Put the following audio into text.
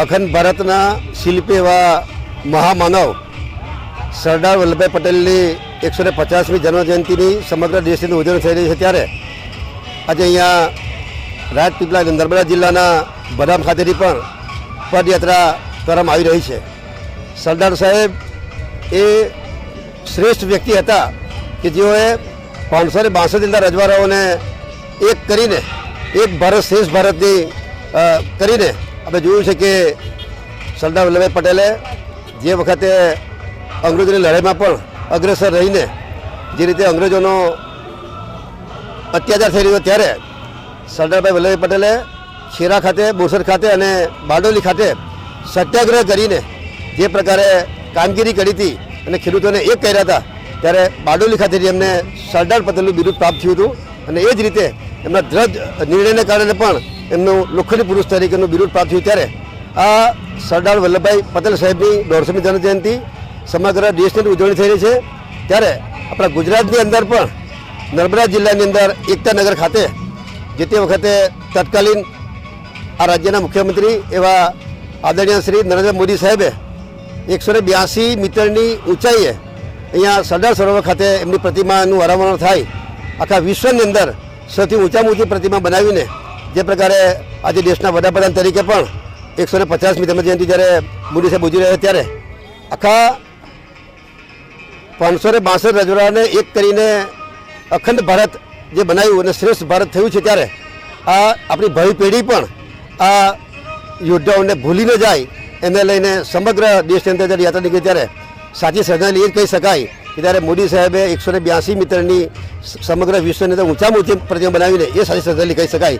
અખંડ ભારતના શિલ્પી એવા મહામાનવ સરદાર વલ્લભભાઈ પટેલની એકસો ને પચાસમી જન્મજયંતિની સમગ્ર દેશની ઉજવણી થઈ રહી છે ત્યારે આજે અહીંયા રાજપીપળા નર્મદા જિલ્લાના બદામ ખાતેથી પણ પદયાત્રા કરવામાં આવી રહી છે. સરદાર સાહેબ એ શ્રેષ્ઠ વ્યક્તિ હતા કે જેઓએ પાંચસો ને બાસઠ જેટલા રજવાડાઓને એક કરીને, એક ભારત શ્રેષ્ઠ ભારતની કરીને આપણે જોયું છે કે સરદાર વલ્લભભાઈ પટેલે જે વખતે અંગ્રેજોની લડાઈમાં પણ અગ્રેસર રહીને જે રીતે અંગ્રેજોનો અત્યાચાર થઈ રહ્યો ત્યારે સરદારભાઈ વલ્લભભાઈ પટેલે ખેરા ખાતે બોરસદ ખાતે અને બારડોલી ખાતે સત્યાગ્રહ કરીને જે પ્રકારે કામગીરી કરી હતી અને ખેડૂતોને એક કર્યા હતા, ત્યારે બારડોલી ખાતેથી એમને સરદાર પટેલનું બિરુદ પ્રાપ્ત થયું હતું અને એ જ રીતે એમના દ્રઢ નિર્ણયને કારણે પણ એમનું લોખંડી પુરુષ તરીકેનું બિરુદ પ્રાપ્ત થયું ત્યારે આ સરદાર વલ્લભભાઈ પટેલ સાહેબની દોઢસોમી જન્મજયંતિ સમગ્ર દેશની ઉજવણી થઈ રહી છે. ત્યારે આપણા ગુજરાતની અંદર પણ નર્મદા જિલ્લાની અંદર એકતાનગર ખાતે જે તે વખતે તત્કાલીન આ રાજ્યના મુખ્યમંત્રી એવા આદરણીય શ્રી નરેન્દ્ર મોદી સાહેબે એકસો ને બ્યાસી મીટરની ઊંચાઈએ અહીંયા સરદાર સરોવર ખાતે એમની પ્રતિમાનું અનાવરણ થાય આખા વિશ્વની અંદર સૌથી ઊંચામાં ઊંચી પ્રતિમા બનાવીને જે પ્રકારે આજે દેશના વડાપ્રધાન તરીકે પણ એકસો ને પચાસમી જન્મજયંતિ જ્યારે મોદી સાહેબ ઉજવી રહ્યા ત્યારે આખા પાંચસો ને બાસઠ રજવાડાને એક કરીને અખંડ ભારત જે બનાવ્યું અને શ્રેષ્ઠ ભારત થયું છે ત્યારે આ આપણી ભાવિ પેઢી પણ આ યોદ્ધાઓને ભૂલી ન જાય એને લઈને સમગ્ર દેશની અંદર જ્યારે યાત્રા નીકળી ત્યારે સાચી શ્રદ્ધાંજલિ એ જ કહી શકાય કે ત્યારે મોદી સાહેબે એકસો ને બ્યાસી મીટરની સમગ્ર વિશ્વની અંદર ઊંચામાં ઊંચી પ્રતિમા બનાવીને એ સાચી શ્રદ્ધાંજલિ કહી શકાય.